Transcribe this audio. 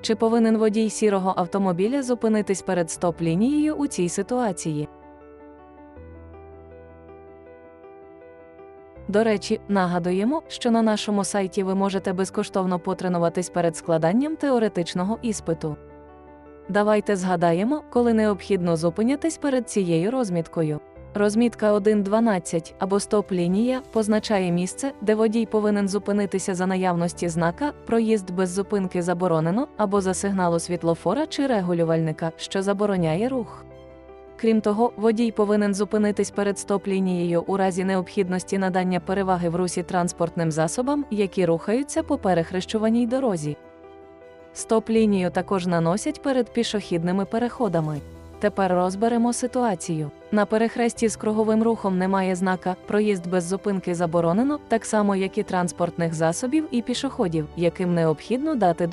Чи повинен водій сірого автомобіля зупинитись перед стоп-лінією у цій ситуації? До речі, нагадуємо, що на нашому сайті ви можете безкоштовно потренуватись перед складанням теоретичного іспиту. Давайте згадаємо, коли необхідно зупинятись перед цією розміткою. Розмітка 1.12 або стоп-лінія позначає місце, де водій повинен зупинитися за наявності знака проїзд без зупинки заборонено або за сигналу світлофора чи регулювальника, що забороняє рух. Крім того, водій повинен зупинитись перед стоп-лінією у разі необхідності надання переваги в русі транспортним засобам, які рухаються по перехрещуваній дорозі. Стоп-лінію також наносять перед пішохідними переходами. Тепер розберемо ситуацію. На перехресті з круговим рухом немає знака проїзд без зупинки заборонено, так само як і транспортних засобів і пішоходів, яким необхідно дати дорогу.